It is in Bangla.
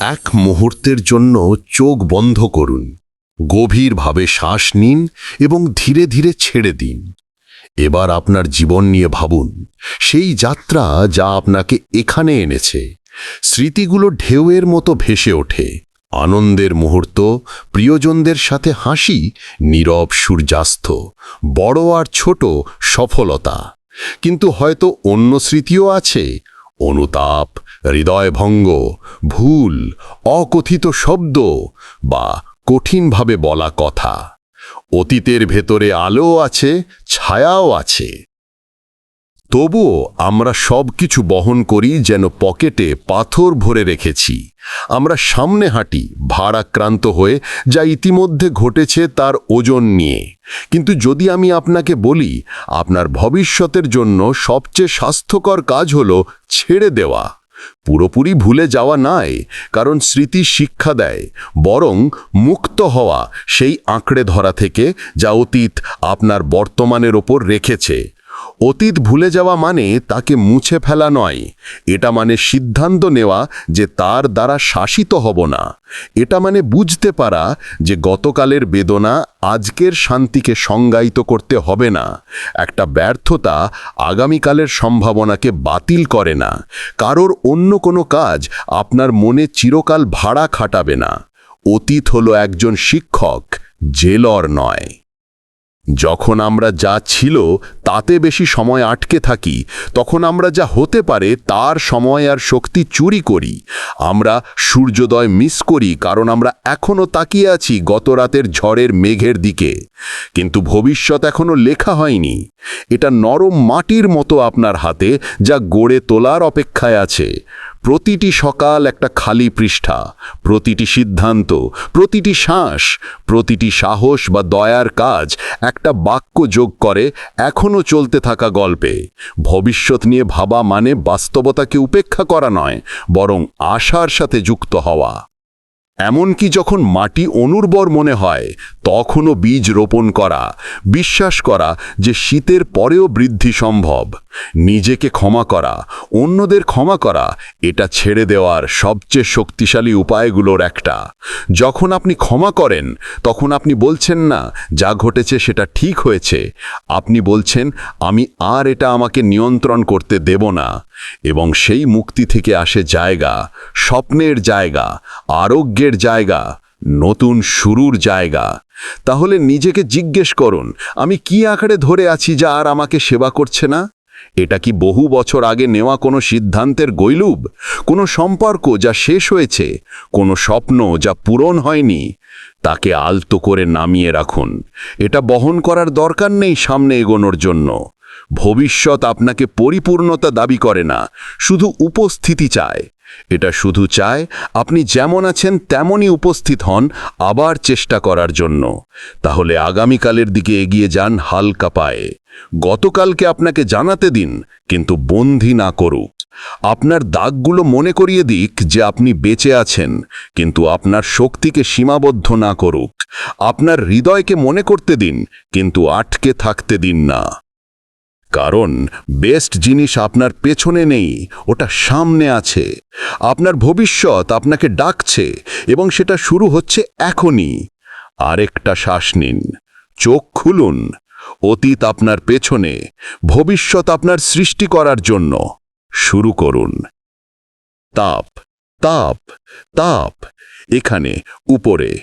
এক মুহূর্তের জন্য চোখ বন্ধ করুন, গভীরভাবে শ্বাস নিন এবং ধীরে ধীরে ছেড়ে দিন। এবার আপনার জীবন নিয়ে ভাবুন, সেই যাত্রা যা আপনাকে এখানে এনেছে। স্মৃতিগুলো ঢেউয়ের মতো ভেসে ওঠে। আনন্দের মুহূর্ত, প্রিয়জনদের সাথে হাসি, নীরব সূর্যাস্ত, বড় আর ছোট সফলতা। কিন্তু হয়তো অন্য স্মৃতিও আছে অনুতাপ, হৃদয়ভঙ্গ, ভুল, অকথিত শব্দ বা কঠিনভাবে বলা কথা। অতীতের ভেতরে আলো আছে, ছায়াও আছে। তবুও আমরা সব কিছু বহন করি যেন পকেটে পাথর ভরে রেখেছি। আমরা সামনে হাঁটি, ভারাক্রান্ত হয়ে, যা ইতিমধ্যে ঘটেছে তার ওজন নিয়ে। কিন্তু যদি আমি আপনাকে বলি, আপনার ভবিষ্যতের জন্য সবচেয়ে স্বাস্থ্যকর কাজ হল ছেড়ে দেওয়া। পুরোপুরি ভুলে যাওয়া নয় কারণ স্মৃতি শিক্ষা দেয়, বরং মুক্ত হওয়া সেই আঁকড়ে ধরা থেকে যা অতীত আপনার বর্তমানের ওপর রেখেছে। অতীত ভুলে যাওয়া মানে তাকে মুছে ফেলা নয়। এটা মানে সিদ্ধান্ত নেওয়া যে তার দ্বারা শাসিত হব না। এটা মানে বুঝতে পারা যে গতকালের বেদনা আজকের শান্তিকে সংজ্ঞায়িত করতে হবে না। একটা ব্যর্থতা আগামীকালের সম্ভাবনাকে বাতিল করে না। কারোর অন্য কোনো কাজ আপনার মনে চিরকাল ভাড়া খাটাবে না। অতীত হলো একজন শিক্ষক, জেলর নয়। যখন আমরা যা ছিল তাতে বেশি সময় আটকে থাকি, তখন আমরা যা হতে পারে তার সময় আর শক্তি চুরি করি। আমরা সূর্যোদয় মিস করি কারণ আমরা এখনও তাকিয়ে আছি গত রাতের ঝড়ের মেঘের দিকে। কিন্তু ভবিষ্যৎ এখনও লেখা হয়নি। এটা নরম মাটির মতো আপনার হাতে যা গড়ে তোলার অপেক্ষায় আছে। প্রতিটি সকাল একটা খালি পৃষ্ঠা, প্রতিটি সিদ্ধান্ত, প্রতিটি শ্বাস, প্রতিটি সাহস বা দয়ার কাজ একটা বাক্য যোগ করে এখনও চলতে থাকা গল্পে। ভবিষ্যৎ নিয়ে ভাবা মানে বাস্তবতাকে উপেক্ষা করা নয়, বরং আশার সাথে যুক্ত হওয়া। এমনকি যখন মাটি অনুর্বর মনে হয়, তখনও বীজ রোপণ করা, বিশ্বাস করা যে শীতের পরেও বৃদ্ধি সম্ভব। নিজেকে ক্ষমা করা, অন্যদের ক্ষমা করা, এটা ছেড়ে দেওয়ার সবচেয়ে শক্তিশালী উপায়গুলোর একটা। যখন আপনি ক্ষমা করেন, তখন আপনি বলছেন না, যা ঘটেছে সেটা ঠিক হয়েছে। আপনি বলছেন, আমি আর এটা আমাকে নিয়ন্ত্রণ করতে দেব না। এবং সেই মুক্তি থেকে আসে জায়গা, স্বপ্নের জায়গা, আরোগ্যের জায়গা, নতুন শুরুর জায়গা। তাহলে নিজেকে জিজ্ঞেস করুন, আমি কি আকারে ধরে আছি যা আর আমাকে সেবা করছে না? এটা কি বহু বছর আগে নেওয়া কোনো সিদ্ধান্তের গৈলুব? কোনো সম্পর্ক যা শেষ হয়েছে? কোনো স্বপ্ন যা পূরণ হয়নি? তাকে আলতো করে নামিয়ে রাখুন। এটা বহন করার দরকার নেই সামনে এগোনোর জন্য। ভবিষ্যৎ আপনাকে পরিপূর্ণতা দাবি করে না, শুধু উপস্থিতি চায়। এটা শুধু চায় আপনি যেমন আছেন তেমনই উপস্থিত হন আবার চেষ্টা করার জন্য। তাহলে আগামীকালের দিকে এগিয়ে যান হালকা পায়ে। গতকালকে আপনাকে জানাতে দিন, কিন্তু বন্ধি না করুক। আপনার দাগগুলো মনে করিয়ে দিক যে আপনি বেঁচে আছেন, কিন্তু আপনার শক্তিকে সীমাবদ্ধ না করুক। আপনার হৃদয়কে মনে করতে দিন, কিন্তু আটকে থাকতে দিন না। কারণ বেস্ট জিনিস আপনার পেছনে নেই, ওটা সামনে আছে। আপনার ভবিষ্যৎ আপনাকে ডাকছে এবং সেটা শুরু হচ্ছে এখনই। আরেকটা শ্বাস নিন, চোখ খুলুন, অতীত আপনার পেছনে, ভবিষ্যৎ আপনার সৃষ্টি করার জন্য। শুরু করুন। তাপ তাপ তাপ, এখানে, উপরে।